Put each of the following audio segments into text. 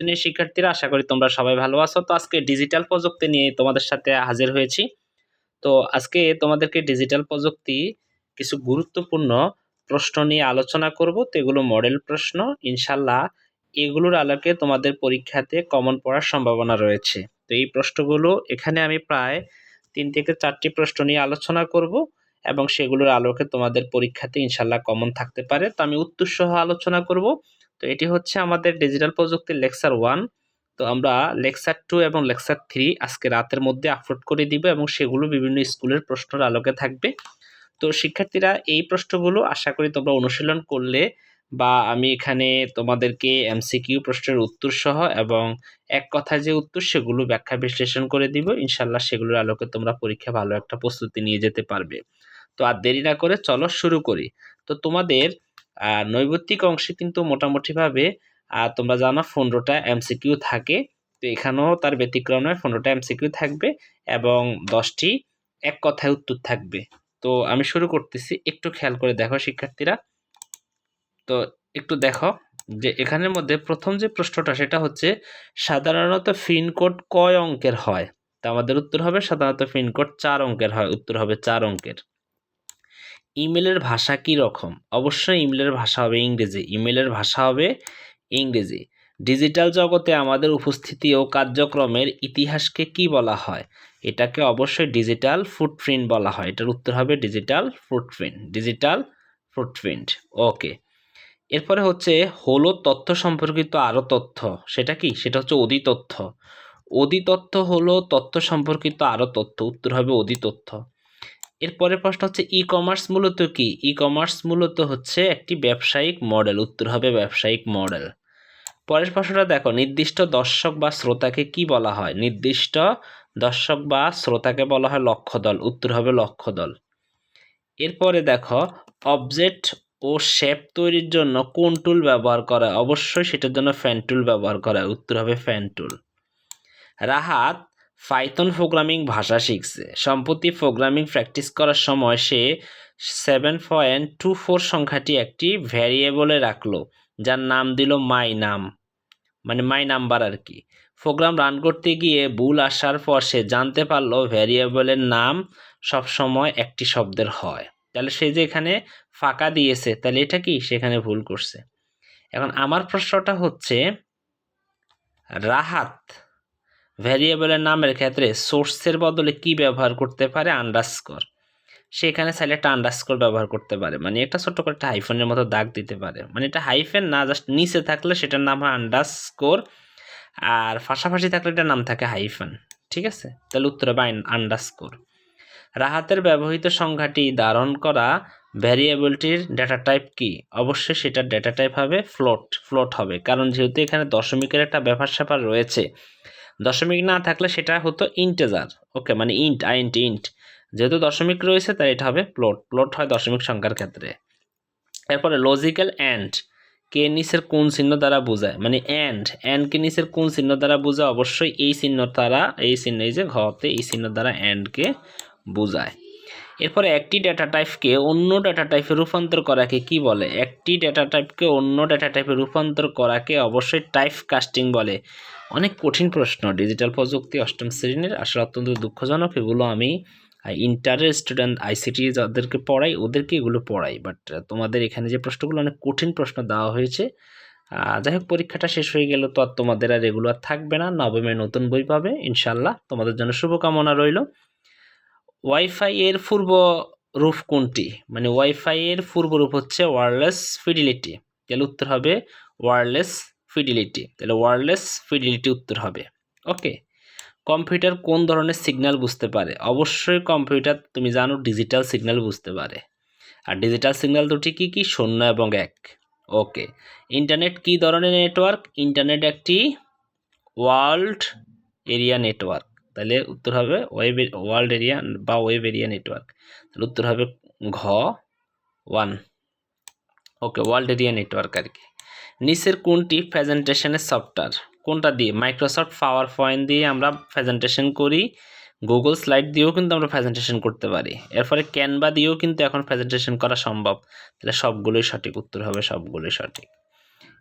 শ্রেণির শিক্ষার্থীরা, আশা করি তোমরা সবাই ভালো আছো। তো আজকে ডিজিটাল প্রযুক্তি নিয়ে তোমাদের সাথে হাজির হয়েছি। তো আজকে তোমাদেরকে ডিজিটাল প্রযুক্তি কিছু গুরুত্বপূর্ণ প্রশ্ন নিয়ে আলোচনা করব। তো এগুলো মডেল প্রশ্ন। ইনশাল্লাহ এগুলোর আলোকে তোমাদের পরীক্ষাতে কমন পড়ার সম্ভাবনা রয়েছে। তো এই প্রশ্নগুলো এখানে আমি প্রায় তিন থেকে চারটি প্রশ্ন নিয়ে আলোচনা করব এবং সেগুলোর আলোকে তোমাদের পরীক্ষাতে ইনশাল্লাহ কমন থাকতে পারে। তো আমি উত্তর সহ আলোচনা করব। তো এটি হচ্ছে আমাদের ডিজিটাল প্রযুক্তির লেকচার ওয়ান তো আমরা লেকচার টু এবং লেকচার থ্রি আজকে রাতের মধ্যে আপলোড করে দিব এবং সেগুলো বিভিন্ন স্কুলের প্রশ্নের আলোকে থাকবে। তো শিক্ষার্থীরা এই প্রশ্নগুলো আশা করি তোমরা অনুশীলন করলে বা আমি এখানে তোমাদেরকে এমসিকিউ প্রশ্নের উত্তর সহ এবং এক কথা যে উত্তর সেগুলো ব্যাখ্যা বিশ্লেষণ করে দিব। ইনশাল্লাহ সেগুলোর আলোকে তোমরা পরীক্ষা ভালো একটা প্রস্তুতি নিয়ে যেতে পারবে। তো আর দেরি না করে চলো শুরু করি। তো তোমাদের নৈবত্তিক অংশে কিন্তু মোটামুটিভাবে তোমরা জানো পনেরোটা এমসিকিউ থাকে। তো এখানেও তার ব্যতিক্রম নয় পনেরোটা এমসিকিউ থাকবে এবং দশটি এক কথায় উত্তর থাকবে। তো আমি শুরু করতেছি, একটু খেয়াল করে দেখো শিক্ষার্থীরা। তো একটু দেখো যে এখানের মধ্যে প্রথম যে প্রশ্নটা সেটা হচ্ছে, সাধারণত পিনকোড কয় অঙ্কের হয়? তা আমাদের উত্তর হবে সাধারণত পিনকোড চার অঙ্কের হয়, উত্তর হবে চার অঙ্কের। ইমেলের ভাষা কি রকম? অবশ্যই ইমেলের ভাষা হবে ইংরেজি। ইমেলের ভাষা হবে ইংরেজি। ডিজিটাল জগতে আমাদের উপস্থিতি ও কার্যক্রমের ইতিহাসকে কি বলা হয়? এটাকে অবশ্যই ডিজিটাল ফুটপ্রিন্ট বলা হয়। এটার উত্তর হবে digital footprint. Digital footprint. Okay. এরপরে হচ্ছে হলো তথ্য সম্পর্কিত আরও তথ্য। সেটা কি? সেটা হচ্ছে অধি তথ্য অধি তথ্য হলো তথ্য সম্পর্কিত আরও তথ্য। উত্তর হবে অধি তথ্য এরপরের প্রশ্ন হচ্ছে ই কমার্স মূলত কি? ই কমার্স মূলত হচ্ছে একটি ব্যবসায়িক মডেল উত্তর হবে ব্যবসায়িক মডেল পরের প্রশ্নটা দেখো, নির্দিষ্ট দর্শক বা শ্রোতাকে কি বলা হয়? নির্দিষ্ট দর্শক বা শ্রোতাকে বলা হয় লক্ষ্য দল উত্তর হবে লক্ষ্য দল এরপরে দেখো অবজেক্ট ও শেপ তৈরির জন্য কোন টুল ব্যবহার করা অবশ্যই সেটার জন্য ফ্যান টুল ব্যবহার করা উত্তর হবে fan tool Rahat Python programming ভাষা শিখছে। সম্প্রতি প্রোগ্রামিং প্র্যাকটিস করার সময় সে সেভেন পয়েন্ট টু ফোর সংখ্যাটি একটি ভ্যারিয়েবলে রাখল, যার নাম দিল মাই নাম মানে মাই নাম্বার আর কি। প্রোগ্রাম রান করতে গিয়ে ভুল আসার পর সে জানতে পারল ভ্যারিয়েবলের নাম সবসময় একটি শব্দের হয়। তাহলে সে যে এখানে ফাঁকা দিয়েছে, তাহলে এটা কি? সেখানে ভুল করছে। এখন আমার প্রশ্নটা হচ্ছে, রাহাত ভ্যারিয়েবলের নামের ক্ষেত্রে সোর্সের বদলে কি ব্যবহার করতে পারে? আন্ডারস্কোর। সেখানে চাইলে একটা আন্ডারস্কোর ব্যবহার করতে পারে। মানে একটা ছোট্ট করে একটা হাইফেনের মতো দাগ দিতে পারে। মানে এটা হাইফেন না জাস্ট নিচে থাকলে সেটার নাম হয় আন্ডারস্কোর। আর পাশাপাশি থাকলে এটার নাম থাকে হাইফেন ঠিক আছে? তাহলে উত্তরে বা আন্ডারস্কোর। রাহাতের ব্যবহৃত সংখ্যাটি ধারণ করা ভ্যারিয়েবলটির ডেটা টাইপ কি? অবশ্যই সেটার ডেটা টাইপ হবে ফ্লোট ফ্লোট হবে। কারণ যেহেতু এখানে দশমিকের একটা ব্যাপার স্যাপার রয়েছে দশমিক না থাকলে সেটা হতো ইন্টেজার ওকে মানে ইন্ট আইন্ট ইন্ট যেহেতু দশমিক রয়েছে তাই এটা হবে প্লট প্লট হয় দশমিক সংখ্যার ক্ষেত্রে। এরপরে লজিক্যাল অ্যান্ড কে নিচের কোন চিহ্ন দ্বারা বোঝায়? মানে অ্যান্ড অ্যান্ড কে নিচের কোন চিহ্ন দ্বারা বোঝায়? অবশ্যই এই চিহ্ন দ্বারা, এই চিহ্ন, এই যে ঘতে এই চিহ্ন দ্বারা অ্যান্ডকে বোঝায়। এরপরে একটি ডেটা টাইপকে অন্য ডেটা টাইপে রূপান্তর করাকে কি বলে? একটি ডেটা টাইপকে অন্য ডেটা টাইপে রূপান্তর করাকে অবশ্যই টাইপ কাস্টিং বলে। অনেক কঠিন প্রশ্ন। ডিজিটাল প্রযুক্তি অষ্টম শ্রেণির আসলে অত্যন্ত দুঃখজনক। এগুলো আমি ইন্টারের স্টুডেন্ট আইসিটি যাদেরকে পড়াই, ওদেরকে এগুলো পড়াই। বাট তোমাদের এখানে যে প্রশ্নগুলো, অনেক কঠিন প্রশ্ন দেওয়া হয়েছে। যাই হোক, পরীক্ষাটা শেষ হয়ে গেল তো আর তোমাদের আর এগুলো আর থাকবে না। নবমে নতুন বই পাবে ইনশাল্লাহ তোমাদের জন্য শুভকামনা রইল। ওয়াইফাই এর পূর্ব রূপ কোনটি? মানে ওয়াইফাই এর পূর্ব রূপ হচ্ছে ওয়ারলেস ফিডিলিটি তাহলে উত্তর হবে ওয়ারলেস ফিডিলিটি তাহলে ওয়ারলেস ফিডিলিটি উত্তর হবে। ওকে কম্পিউটার কোন ধরনের সিগন্যাল বুঝতে পারে? অবশ্যই কম্পিউটার তুমি জানো ডিজিটাল সিগন্যাল বুঝতে পারে। আর ডিজিটাল সিগন্যাল দুটি কী কী? শূন্য এবং এক। ওকে ইন্টারনেট কি ধরনের নেটওয়ার্ক ইন্টারনেট একটি ওয়ার্ল্ড এরিয়া নেটওয়ার্ক তাহলে উত্তর হবে ওয়েব ওয়ার্ল্ড এরিয়া বা ওয়েব এরিয়া নেটওয়ার্ক তাহলে উত্তর হবে ঘ one okay world area network আর কি। নিচের কোনটি প্রেজেন্টেশনের সফটওয়্যার? কোনটা দিয়ে? মাইক্রোসফট পাওয়ার পয়েন্ট দিয়ে আমরা প্রেজেন্টেশন করি। গুগল স্লাইড দিয়েও কিন্তু আমরা প্রেজেন্টেশন করতে পারি। এরপরে ক্যানভা দিয়েও কিন্তু এখন প্রেজেন্টেশন করা সম্ভব। তাহলে সবগুলোই সঠিক। উত্তর হবে সবগুলোই সঠিক।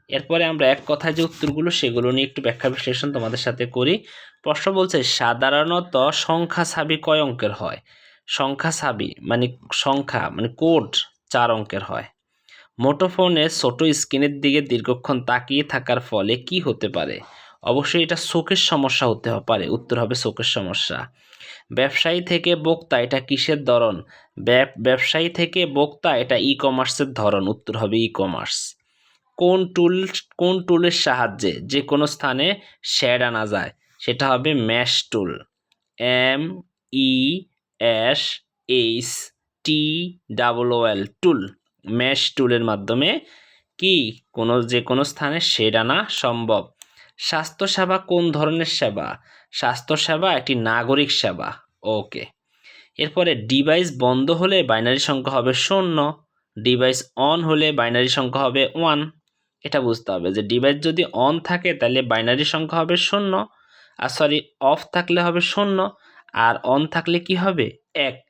এরপরে আমরা এক কথায় যে উত্তরগুলো, সেগুলো নিয়ে একটু ব্যাখ্যা বিশ্লেষণ তোমাদের সাথে করি। প্রশ্ন বলছে, সাধারণত সংখ্যা ছাবি কয় অঙ্কের হয়? সংখ্যা ছাবি মানে সংখ্যা মানে কোড চার অঙ্কের হয়। মুঠোফোনে ছোট স্ক্রিনের দিকে দীর্ঘক্ষণ তাকিয়ে থাকার ফলে কি হতে পারে? অবশ্যই এটা চোখের সমস্যা হতে পারে। উত্তর হবে চোখের সমস্যা। ব্যবসায়ী থেকে বক্তা, এটা কিসের ধরন? ব্যব- ব্যবসায়ী থেকে বক্তা, এটা ই কমার্সের ধরন। উত্তর হবে ই কমার্স কোন টুল, কোন টুলের সাহায্যে যে কোনো স্থানে শ্যাড আনা যায়? সেটা হবে mash tool M E S H T double well tool mash টুলের মাধ্যমে কি? কোনো যে কোনো স্থানে শেড আনা সম্ভব স্বাস্থ্যসেবা কোন ধরনের সেবা? স্বাস্থ্যসেবা একটি নাগরিক সেবা। ওকে। এরপরে ডিভাইস বন্ধ হলে বাইনারি সংখ্যা হবে শূন্য। ডিভাইস অন হলে বাইনারি সংখ্যা হবে ওয়ান। এটা বুঝতে হবে যে ডিভাইস যদি অন থাকে তাহলে বাইনারি সংখ্যা হবে শূন্য। আর সরি, অফ থাকলে হবে শূন্য। আর অন থাকলে কি হবে? এক।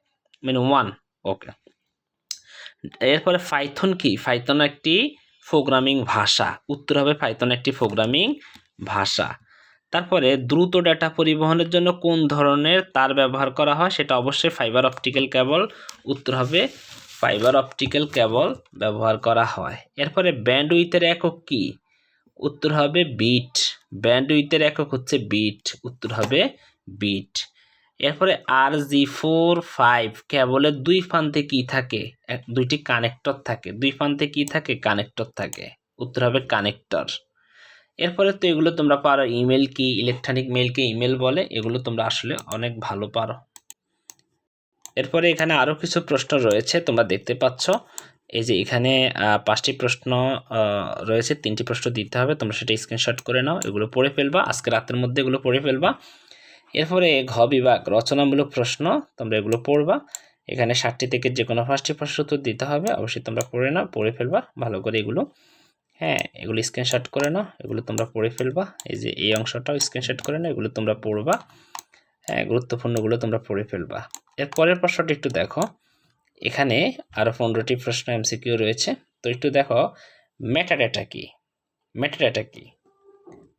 মানে ওয়ান। ওকে। এরপরে ফাইথন কি? ফাইথন একটি প্রোগ্রামিং ভাষা। উত্তর হবে ফাইথন একটি প্রোগ্রামিং ভাষা। তারপরে দ্রুত ডেটা পরিবহনের জন্য কোন ধরনের তার ব্যবহার করা হয় সেটা অবশ্যই ফাইবার অপটিক্যাল কেবল উত্তর হবে ফাইবার অপটিক্যাল কেবল ব্যবহার করা হয়। এরপরে ব্যান্ড উইথের একক কি? উত্তর হবে বিট ব্যান্ড উইথের একক হচ্ছে বিট উত্তর হবে বিট এরপরে আর জি ফোর ফাইভ কেবলের দুই প্রান্তে কি থাকে? এক, দুইটি কানেক্টর থাকে। দুই প্রান্তে কি থাকে? কানেক্টর থাকে। উত্তর হবে কানেক্টর এরপরে তো এগুলো তোমরা পারো ইমেল কি ইলেকট্রনিক মেলকে ইমেল বলে, এগুলো তোমরা আসলে অনেক ভালো পারো। এরপরে এখানে আরও কিছু প্রশ্ন রয়েছে, তোমরা দেখতে পাচ্ছ। এই যে এখানে পাঁচটি প্রশ্ন রয়েছে, তিনটি প্রশ্ন দিতে হবে, তোমরা সেটা স্ক্রিনশট করে নাও, এগুলো পড়ে ফেলবা। আজকে রাতের মধ্যে এগুলো পড়ে ফেলবা। এরপরে ঘ বিভাগ, রচনামূলক প্রশ্ন, তোমরা এগুলো পড়বা। এখানে ষাটটি থেকে যে কোনো পাঁচটি প্রশ্ন উত্তর দিতে হবে, অবশ্যই তোমরা পড়ে নাও, পড়ে ফেলবা, ভালো করে এগুলো। হ্যাঁ এগুলো স্ক্রিনশট করে নাও, এগুলো তোমরা পড়ে ফেলবা। এই যে এই অংশটাও স্ক্রিনশট করে নাও, এগুলো তোমরা পড়বা। হ্যাঁ গুরুত্বপূর্ণগুলো তোমরা পড়ে ফেলবা। এর পরের প্রশ্নটা একটু দেখো। এখানে আরও পনেরোটি প্রশ্ন এমসিকিউ রয়েছে। তো একটু দেখো মেটাডাটা কি? মেটাডাটা কি?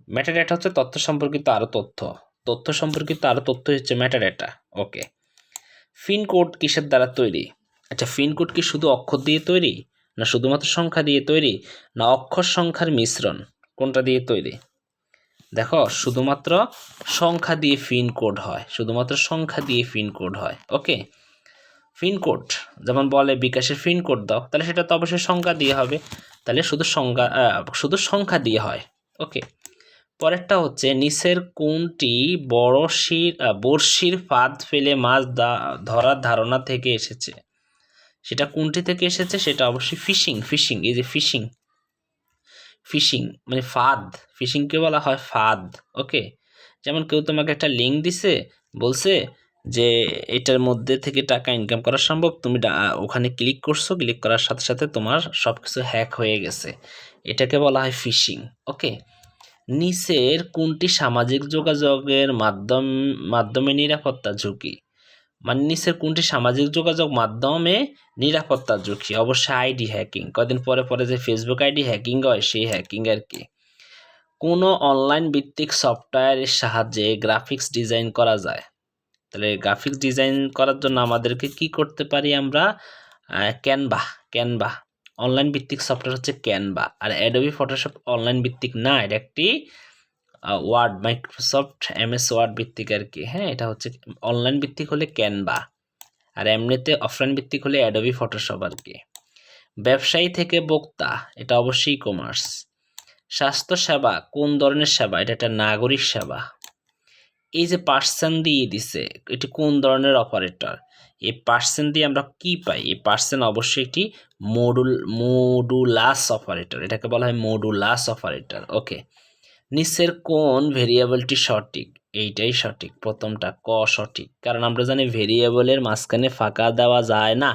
মেটাডাটা হচ্ছে তথ্য সম্পর্কিত আরও তথ্য। তথ্য সম্পর্কিত আরও তথ্য হচ্ছে মেটাডাটা ওকে ফিন কোড কিসের দ্বারা তৈরি? আচ্ছা ফিন কোড কি শুধু অক্ষর দিয়ে তৈরি, না শুধুমাত্র সংখ্যা দিয়ে তৈরি, না অক্ষর সংখ্যার মিশ্রণ, কোনটা দিয়ে তৈরি? দেখো, শুধুমাত্র সংখ্যা দিয়ে ফিন কোড হয়, শুধুমাত্র সংখ্যা দিয়ে ফিন কোড হয় ওকে ফিন কোড যেমন বলে বিকাশের ফিন কোড দাও, তাহলে সেটা তো অবশ্যই সংখ্যা দিয়ে হবে, তাহলে শুধু সংখ্যা শুধু সংখ্যা দিয়ে হয় ওকে পরেরটা হচ্ছে, নিচের কোনটি বড়শির বড়শির ফাঁদ ফেলে মাছ ধরার ধারণা থেকে এসেছে। সেটা কোনটি থেকে এসেছে? সেটা অবশ্যই ফিশিং ফিশিং, এই যে ফিশিং। ফিশিং মানে ফাঁদ। ফিশিংকে বলা হয় ফাঁদ, ওকে? যেমন কেউ তোমাকে একটা লিঙ্ক দিছে, বলছে যে এটার মধ্যে থেকে টাকা ইনকাম করা সম্ভব, তুমি ওখানে ক্লিক করছ, ক্লিক করার সাথে সাথে তোমার সব কিছু হ্যাক হয়ে গেছে। এটাকে বলা হয় ফিশিং, ওকে? নিচের কোনটি সামাজিক যোগাযোগের মাধ্যম, মাধ্যমে নিরাপত্তা ঝুঁকি? মানে নিচের কোনটি সামাজিক যোগাযোগ মাধ্যমে নিরাপত্তা ঝুঁকি? অবশ্যই আইডি হ্যাকিং কদিন পরে পরে যে ফেসবুক আইডি হ্যাকিং হয়, সেই হ্যাকিং আর কি। কোনো অনলাইন ভিত্তিক সফটওয়্যারের সাহায্যে গ্রাফিক্স ডিজাইন করা যায়? তাহলে গ্রাফিক্স ডিজাইন করার জন্য আমাদেরকে কি করতে পারি আমরা? ক্যানভা ক্যানভা অনলাইন ভিত্তিক সফটওয়্যার হচ্ছে ক্যানভা আর অ্যাডোবি ফটোশপ অনলাইন ভিত্তিক না, এটা একটি ওয়ার্ড মাইক্রোসফট এমএস ওয়ার্ড ভিত্তিক আর কি। হ্যাঁ এটা হচ্ছে অনলাইন ভিত্তিক হলে ক্যানভা আর এমনিতে অফলাইন ভিত্তিক হলে অ্যাডোবি ফটোশপ আর কি। ব্যবসায়ী থেকে বক্তা, এটা অবশ্যই কমার্স স্বাস্থ্য সেবা, কোন ধরনের সেবা? এটা একটা নাগরিক সেবা। এই যে পার্সেন্ট দিয়ে দিছে, এটি কোন ধরনের অপারেটর এই পার্সেন্ট দিয়ে আমরা কি পাই? এই পার্সেন্ট অবশ্যই একটি মডুল মডুলাস অপারেটর এটাকে বলা হয় মডুলাস অপারেটর ওকে নিচের কোন ভেরিয়েবলটি সঠিক? এইটাই সঠিক, প্রথমটা ক সঠিক, কারণ আমরা জানি ভেরিয়েবলের মাঝখানে ফাঁকা দেওয়া যায় না,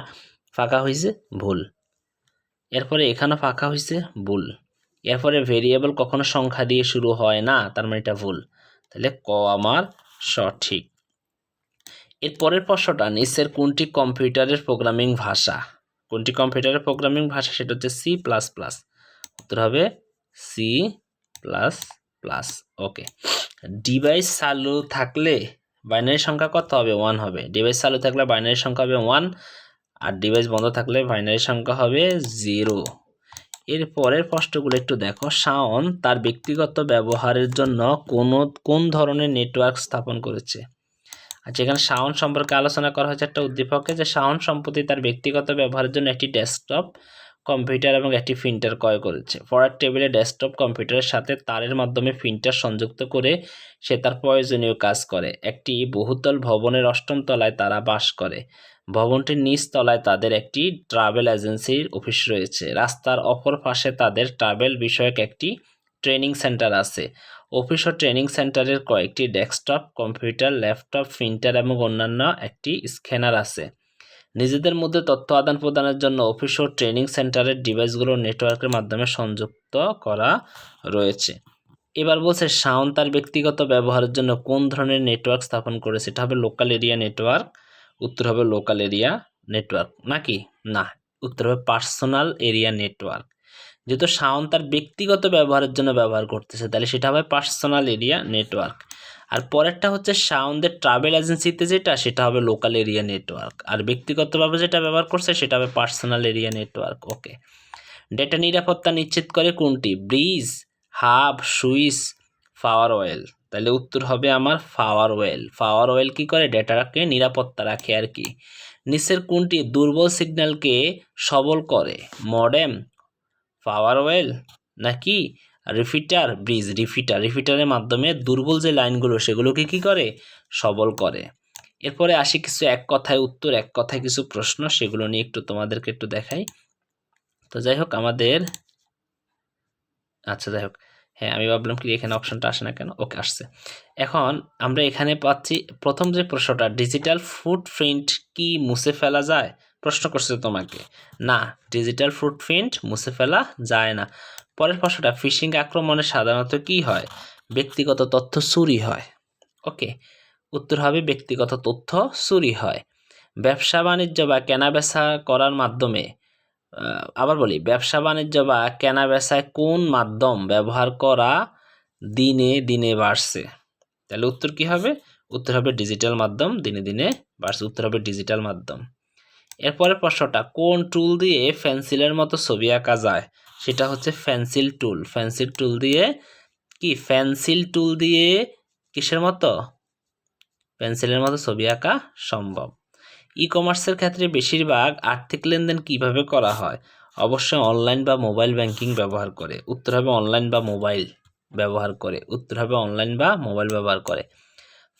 ফাঁকা হয়েছে ভুল। এরপরে এখানেও ফাঁকা হয়েছে ভুল, এরপরে ভেরিয়েবল কখনো সংখ্যা দিয়ে শুরু হয় না, তার মানে এটা ভুল। তাহলে ক আমার সঠিক। এর পরের প্রশ্নটা, নিচের কোনটি কম্পিউটারের প্রোগ্রামিং ভাষা? কোনটি কম্পিউটারের প্রোগ্রামিং ভাষা? সেটা হচ্ছে সি প্লাস প্লাস উত্তর হবে C plus plus okay device চালু থাকলে বাইনারি সংখ্যা কত হবে? ওয়ান হবে। ডিভাইস চালু থাকলে বাইনারি সংখ্যা হবে ওয়ান আর ডিভাইস বন্ধ থাকলে বাইনারি সংখ্যা হবে জিরো এর পরের প্রশ্নগুলো একটু দেখো। শাওন তার ব্যক্তিগত ব্যবহারের জন্য কোন কোন ধরনের নেটওয়ার্ক স্থাপন করেছে? আচ্ছা এখানে শাওন সম্পর্কে আলোচনা করা হয়েছে একটা উদ্দীপকে যে শাওন সম্পত্তি তার ব্যক্তিগত ব্যবহারের জন্য একটি ডেস্কটপ, কম্পিউটার এবং একটি প্রিন্টার ক্রয় করেছে। পড়ার টেবিলে ডেস্কটপ, কম্পিউটারের সাথে তারের মাধ্যমে প্রিন্টার সংযুক্ত করে সে তার প্রয়োজনীয় কাজ করে। একটি বহুতল ভবনের অষ্টম তলায় তারা বাস করে। ভবনটির নিচ তলায় তাদের একটি ট্রাভেল এজেন্সির অফিস রয়েছে। রাস্তার অপর পাশে তাদের ট্রাভেল বিষয়ক একটি ট্রেনিং সেন্টার আছে। অফিস ও ট্রেনিং সেন্টারের কয়েকটি ডেস্কটপ, কম্পিউটার, ল্যাপটপ, প্রিন্টার এবং অন্যান্য একটি স্ক্যানার আছে। নিজেদের মধ্যে তথ্য আদান প্রদানের জন্য অফিস ও ট্রেনিং সেন্টারের ডিভাইসগুলো নেটওয়ার্কের মাধ্যমে সংযুক্ত করা রয়েছে। এবার বলছে শাওন তার ব্যক্তিগত ব্যবহারের জন্য কোন ধরনের নেটওয়ার্ক স্থাপন করেছে? এটা হবে লোকাল এরিয়া নেটওয়ার্ক, উত্তর হবে লোকাল এরিয়া নেটওয়ার্ক, নাকি? না, উত্তর হবে পার্সোনাল এরিয়া নেটওয়ার্ক। যেহেতু শাওন তার ব্যক্তিগত ব্যবহারের জন্য ব্যবহার করতেছে, তাহলে সেটা হবে পার্সোনাল এরিয়া নেটওয়ার্ক আর পরেরটা হচ্ছে শাওনদের ট্রাভেল এজেন্সিতে যেটা, সেটা হবে লোকাল এরিয়া নেটওয়ার্ক আর ব্যক্তিগতভাবে যেটা ব্যবহার করছে, সেটা হবে personal area network okay data নিরাপত্তা নিশ্চিত করে কোনটি? Bridge hub switch power oil তাহলে উত্তর হবে আমার পাওয়ার অয়েল পাওয়ার অয়েল কী করে? ডেটাকে নিরাপত্তা রাখে আর কি। নিচের কোনটি? দুর্বল সিগন্যালকে সবল করে। মডেম পাওয়ার অয়েল নাকি রিফিটার? ব্রিজ রিফিটার। রিফিটারের মাধ্যমে দুর্বল যে লাইনগুলো, সেগুলোকে কি করে? সবল করে। এরপরে আসি কিছু এক কথায় উত্তর, এক কথায় কিছু প্রশ্ন, সেগুলো নিয়ে একটু তোমাদেরকে একটু দেখাই। তো যাই হোক, আমাদের আচ্ছা যাই হোক। হ্যাঁ আমি ভাবলাম কি এখানে অপশনটা আসে না কেন? ওকে, আসছে। এখন আমরা এখানে পাচ্ছি, প্রথম যে প্রশ্নটা, ডিজিটাল ফুটপ্রিন্ট কি মুছে ফেলা যায়? প্রশ্ন করছে তোমাকে। না ডিজিটাল ফুটপ্রিন্ট মুছে ফেলা যায় না। পরের প্রশ্নটা ফিশিং আক্রমণে সাধারণত কি হয়? ব্যক্তিগত তথ্য চুরি হয়। ওকে, উত্তর হবে ব্যক্তিগত তথ্য চুরি হয়। ব্যবসা বাণিজ্য বা কেনাবেচা করার মাধ্যমে আবার বলি, ব্যবসা বাণিজ্য বা কেনা বেচায় কোন মাধ্যম ব্যবহার করা দিনে দিনে বাড়ছে? তাহলে উত্তর কি হবে? উত্তর হবে ডিজিটাল মাধ্যম, দিনে দিনে বাড়ছে। উত্তর হবে ডিজিটাল মাধ্যম। এরপরে প্রশ্নটা, কোন টুল দিয়ে পেন্সিলের মতো ছবি আঁকা যায়? সেটা হচ্ছে ফেন্সিল টুল ফেন্সিল টুল দিয়ে কি? ফেন্সিল টুল দিয়ে কিসের মতো? পেন্সিলের মতো ছবি আঁকা সম্ভব। ই কমার্সের ক্ষেত্রে বেশিরভাগ আর্থিক লেনদেন কীভাবে করা হয়? অবশ্যই অনলাইন বা মোবাইল ব্যাংকিং ব্যবহার করে। উত্তর হবে অনলাইন বা মোবাইল ব্যবহার করে। উত্তর হবে অনলাইন বা মোবাইল ব্যবহার করে।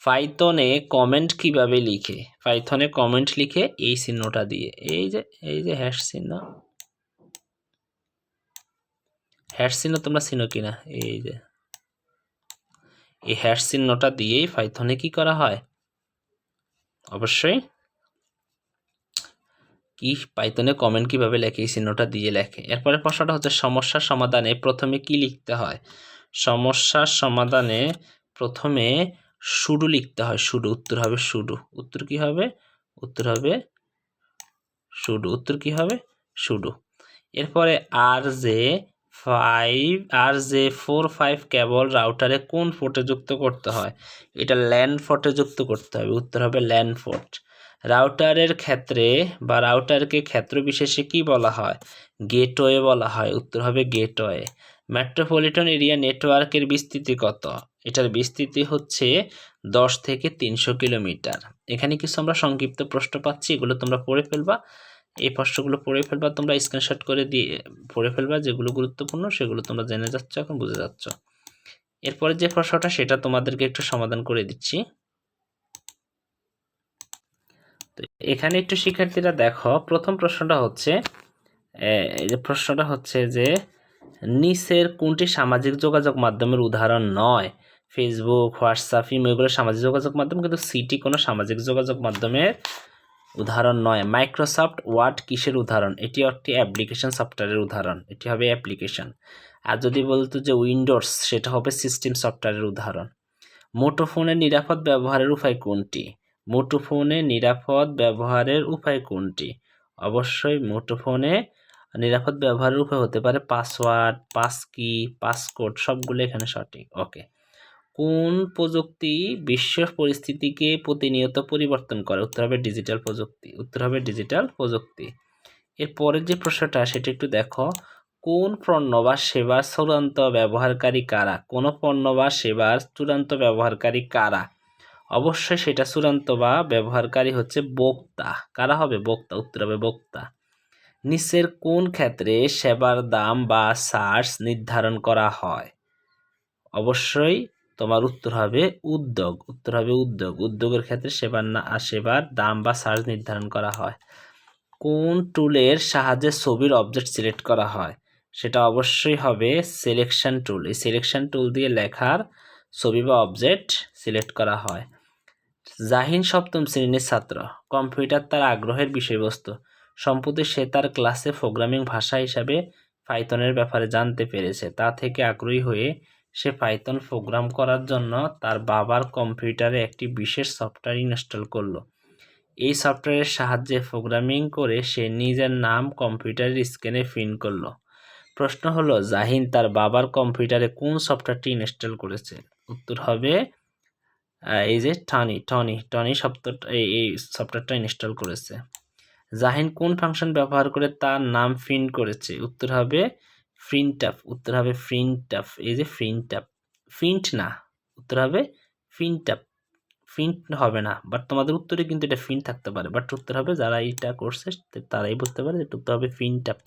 ফাইথনে কমেন্ট কীভাবে লিখে? ফাইথনে কমেন্ট লিখে এই চিহ্নটা দিয়ে। এই যে এই যে হ্যাশ চিহ্ন। হ্যাশ চিহ্ন তোমরা চিনো কিনা? এই যে। এই হ্যাশ চিহ্নটা দিয়েই ফাইথনে কি করা হয়? অবশ্যই। কি? পাইথনে কমেন্ট কীভাবে লেখে? এই চিহ্নটা দিয়ে লেখে। এরপরে প্রশ্নটা হচ্ছে সমস্যার সমাধানে প্রথমে কি লিখতে হয়? সমস্যার সমাধানে প্রথমে শুরু লিখতে হয়, শুরু, উত্তর হবে শুরু। উত্তর কি হবে? উত্তর হবে শুরু। উত্তর কি হবে? শুরু। এরপরে R J five R J four five cable রাউটারে কোন ফোর্টে যুক্ত করতে হয়? এটা ল্যান্ড ফোর্টে যুক্ত করতে হবে। উত্তর হবে ল্যান্ড ফোর্ট রাউটারের ক্ষেত্রে বা রাউটারকে ক্ষেত্র বিশেষে কি বলা হয়? গেটওয়ে বলা হয়। উত্তর হবে গেটওয়ে মেট্রোপলিটন এরিয়া নেটওয়ার্কের বিস্তৃতি কত? এটার বিস্তৃতি হচ্ছে দশ থেকে তিনশো কিলোমিটার। এখানে কিছু আমরা সংক্ষিপ্ত প্রশ্ন পাচ্ছি, এগুলো তোমরা পড়ে ফেলবা। এই প্রশ্নগুলো পড়ে ফেলবা, তোমরা স্ক্রিনশট করে দিয়ে, পড়ে ফেলবা যেগুলো গুরুত্বপূর্ণ, সেগুলো তোমরা জেনে যাচ্ছ, এখন বুঝে যাচ্ছ। এরপরে যে প্রশ্নটা, সেটা তোমাদেরকে একটু সমাধান করে দিচ্ছি। তো এখানে একটু শিক্ষার্থীরা দেখো, প্রথম প্রশ্নটা হচ্ছে প্রশ্নটা হচ্ছে যে নিচের কোনটি সামাজিক যোগাযোগ মাধ্যমের উদাহরণ নয়? ফেসবুক হোয়াটসঅ্যাপ ইমো এগুলো সামাজিক যোগাযোগ মাধ্যম, কিন্তু সিটি কোনো সামাজিক যোগাযোগ মাধ্যমের উদাহরণ নয়। মাইক্রোসফট ওয়ার্ড কিসের উদাহরণ? এটি একটি অ্যাপ্লিকেশন সফটওয়্যারের উদাহরণ। এটি হবে অ্যাপ্লিকেশন আর যদি বলতো যে উইন্ডোজ সেটা হবে সিস্টেম সফটওয়্যারের উদাহরণ। মোটোফোনের নিরাপদ ব্যবহারের উপায় কোনটি? মুঠোফোনে নিরাপদ ব্যবহারের উপায় কোনটি? অবশ্যই মুঠোফোনে নিরাপদ ব্যবহারের উপায় হতে পারে পাসওয়ার্ড পাস কি পাসকোড সবগুলো এখানে সঠিক। ওকে কোন প্রযুক্তি বিশ্ব পরিস্থিতিকে প্রতিনিয়ত পরিবর্তন করে? উত্তর হবে ডিজিটাল প্রযুক্তি। উত্তর হবে ডিজিটাল প্রযুক্তি। এর পরের যে প্রশ্নটা, সেটা একটু দেখো। কোন পণ্য বা সেবার চূড়ান্ত ব্যবহারকারী কারা? কোন পণ্য বা সেবার চূড়ান্ত ব্যবহারকারী কারা? অবশ্যই সেটা চূড়ান্ত বা ব্যবহারকারী হচ্ছে বক্তা। কারা হবে বক্তা? উত্তর হবে বক্তা। নিচের কোন ক্ষেত্রে সেবার দাম বা চার্জ নির্ধারণ করা হয়? অবশ্যই তোমার উত্তর হবে উদ্যোগ। উত্তর হবে উদ্যোগ। উদ্যোগের ক্ষেত্রে সেবার না, সেবার দাম বা চার্জ নির্ধারণ করা হয়। কোন টুলের সাহায্যে ছবির অবজেক্ট সিলেক্ট করা হয়? সেটা অবশ্যই হবে সিলেকশন টুল এই সিলেকশন টুল দিয়ে লেখার ছবি বা অবজেক্ট সিলেক্ট করা হয়। জাহিন সপ্তম শ্রেণির ছাত্র। কম্পিউটার তার আগ্রহের বিষয়বস্তু। সম্প্রতি সে তার ক্লাসে প্রোগ্রামিং ভাষা হিসাবে পাইথনের ব্যাপারে জানতে পেরেছে। তা থেকে আগ্রহী হয়ে সে পাইথন প্রোগ্রাম করার জন্য তার বাবার কম্পিউটারে একটি বিশেষ সফটওয়্যার ইনস্টল করল। এই সফটওয়্যারের সাহায্যে প্রোগ্রামিং করে সে নিজের নাম কম্পিউটারের স্ক্রিনে প্রিন্ট করল। প্রশ্ন হলো, জাহিন, তার বাবার কম্পিউটারে কোন সফটওয়্যারটি ইনস্টল করেছে? উত্তর হবে, এই যে, টনি টনি টনি সফটওয়্যার এই এই সফটওয়্যারটা ইনস্টল করেছে। জাহিন কোন ফাংশন ব্যবহার করে তার নাম প্রিন্ট করেছে? উত্তর হবে প্রিন্ট আপ উত্তর হবে প্রিন্ট আপ এই যে প্রিন্ট আপ প্রিন্ট না, উত্তর হবে প্রিন্ট আপ প্রিন্ট হবে না বাট তোমাদের উত্তরে কিন্তু এটা প্রিন্ট থাকতে পারে বাট উত্তর হবে যারা এইটা করছে তারাই বুঝতে পারে যে উত্তর হবে প্রিন্ট আপ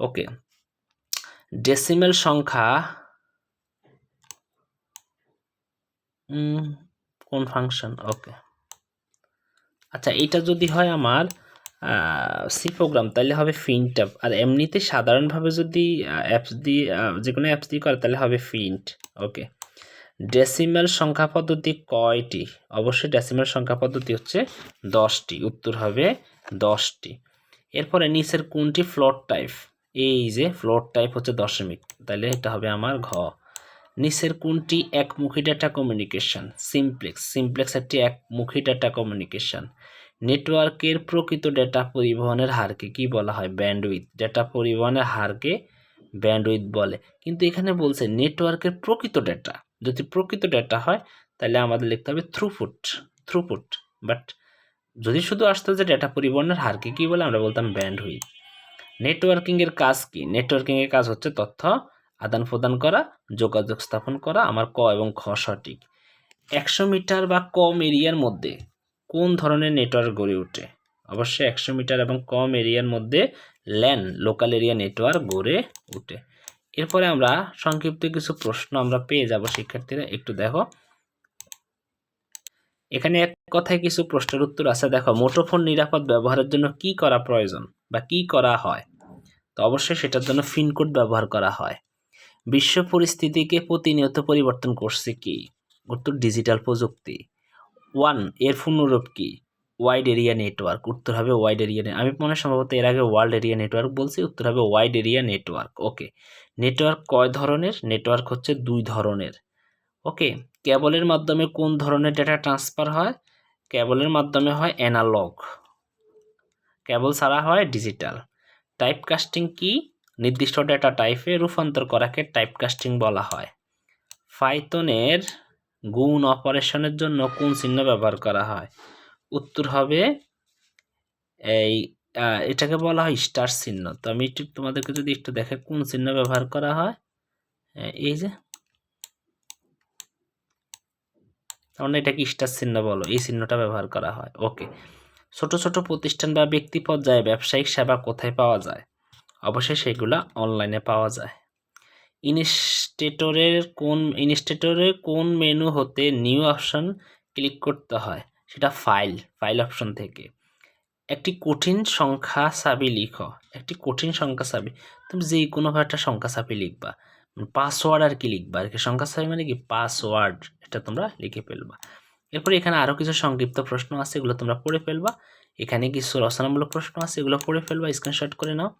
ওকে ডেসিমেল সংখ্যা কোন ফাংশন ওকে আচ্ছা এটা যদি হয় আমার সি প্রোগ্রাম তাহলে হবে ফিনটাপ আর এমনিতে সাধারণভাবে যদি অ্যাপস দিয়ে যে কোনো অ্যাপস দিয়ে করে, তাহলে হবে ফিন্ট ওকে ডেসিমেল সংখ্যা পদ্ধতি কয়টি? অবশ্যই ডেসিমেল সংখ্যা পদ্ধতি হচ্ছে দশটি। উত্তর হবে দশটি। এরপরে নিচের কোনটি ফ্লোট টাইপ এই যে ফ্লোট টাইপ হচ্ছে দশমিক। তাহলে এটা হবে আমার ঘ। নিচের কোনটি একমুখী ডাটা কমিউনিকেশন সিমপ্লেক্স সিমপ্লেক্স একটি একমুখী ডাটা কমিউনিকেশন নেটওয়ার্কের প্রকৃত ডেটা পরিবহনের হারকে কি বলা হয়? ব্যান্ডউইথ। ডেটা পরিবহনের হারকে ব্যান্ডউইথ বলে। কিন্তু এখানে বলছে নেটওয়ার্কের প্রকৃত ডেটা। যদি প্রকৃত ডেটা হয়, তাহলে আমাদের লিখতে হবে থ্রুফুট থ্রুফুট বাট যদি শুধু আসতো যে ডেটা পরিবহনের হারকে কি বলে, আমরা বলতাম ব্যান্ডউইথ। নেটওয়ার্কিংয়ের কাজ কি? নেটওয়ার্কিংয়ের কাজ হচ্ছে তথ্য আদান প্রদান করা, যোগাযোগ স্থাপন করা, আমার ক এবং খ সঠিক। একশো মিটার বা কম এরিয়ার মধ্যে কোন ধরনের নেটওয়ার্ক গড়ে ওঠে? অবশ্যই একশো মিটার এবং কম এরিয়ার মধ্যে ল্যান লোকাল এরিয়া নেটওয়ার্ক গড়ে ওঠে। এরপরে আমরা সংক্ষিপ্ত কিছু প্রশ্ন আমরা পেয়ে যাব শিক্ষার্থীরা, একটু দেখো। এখানে এক কথায় কিছু প্রশ্নের উত্তর আছে, দেখো মোটোফোন নিরাপদ ব্যবহারের জন্য কি করা প্রয়োজন বা কি করা হয়? তো অবশ্যই সেটার জন্য ফিনকোড ব্যবহার করা হয়। বিশ্ব পরিস্থিতিকে প্রতিনিয়ত পরিবর্তন করছে কি? উত্তর, ডিজিটাল প্রযুক্তি। ওয়ান, এর পূর্ণরূপ কি? ওয়াইড এরিয়া নেটওয়ার্ক, উত্তর হবে ওয়াইড এরিয়া আমি মনে সম্ভবত এর আগে ওয়ার্ল্ড এরিয়া নেটওয়ার্ক বলছি, উত্তর হবে wide area network, okay. Network কয় ধরনের? নেটওয়ার্ক হচ্ছে দুই ধরনের, ওকে। কেবলের মাধ্যমে কোন ধরনের ডেটা ট্রান্সফার হয়? কেবলের মাধ্যমে হয় অ্যানালগ কেবল ছাড়া হয় ডিজিটাল। টাইপ কাস্টিং কি? নির্দিষ্ট ডেটা টাইপে রূপান্তর করাকে টাইপ কাস্টিং বলা হয়। ফাইতনের গুণ অপারেশনের জন্য কোন চিহ্ন ব্যবহার করা হয়? উত্তর হবে এই এটাকে বলা হয় স্টার চিহ্ন। তো আমি একটু তোমাদেরকে যদি একটু দেখে কোন চিহ্ন ব্যবহার করা হয়? এই যে। তার এটাকে স্টার চিহ্ন বলো, এই চিহ্নটা ব্যবহার করা হয়। ওকে। ছোট ছোট প্রতিষ্ঠান বা ব্যক্তি পর্যায়ে ব্যবসায়িক সেবা কোথায় পাওয়া যায়? অবশ্যই সেগুলা অনলাইনে পাওয়া যায়। ইনস্টেটরের কোন ইনস্টেটরের কোন মেনু হতে নিউ অপশন ক্লিক করতে হয়? সেটা ফাইল ফাইল অপশন থেকে। একটি কঠিন সংখ্যা চাবি লিখো। একটি কঠিন সংখ্যা চাবি। তুমি যে কোনোভাবে একটা সংখ্যা চাবি লিখবা। পাসওয়ার্ড আর কি লিখবা? আর কি সংখ্যা চাবি মানে কি? পাসওয়ার্ড এটা তোমরা লিখে ফেলবা। এরপরে এখানে আরও কিছু সংক্ষিপ্ত প্রশ্ন আছে, এগুলো তোমরা পড়ে ফেলবা। এখানে কিছু রচনামূলক প্রশ্ন আছে, এগুলো পড়ে ফেলবা স্ক্রিনশট করে নাও।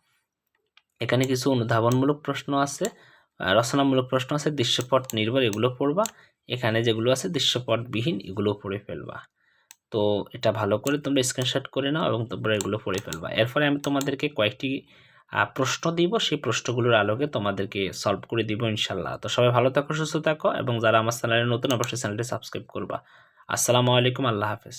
এখানে কিছু অনুধাবনমূলক প্রশ্ন আছে। রচনামূলক প্রশ্ন আছে, দৃশ্যপট নির্ভর, এগুলো পড়বা। এখানে যেগুলো আছে, দৃশ্যপটবিহীন, এগুলো পড়ে ফেলবা। তো এটা ভালো করে তোমরা স্ক্রিনশট করে নাও এবং তোমরা এগুলো পড়ে ফেলবা। এরপরে আমি তোমাদেরকে কয়েকটি প্রশ্ন দিব, সেই প্রশ্নগুলোর আলোকে তোমাদেরকে সলভ করে দিব ইনশাল্লাহ। তো সবাই ভালো থাকো, সুস্থ থাকো এবং যারা আমার চ্যানেলে নতুন, অবশ্যই চ্যানেলটি সাবস্ক্রাইব করবা। আসসালামু আলাইকুম, আল্লাহ হাফেজ।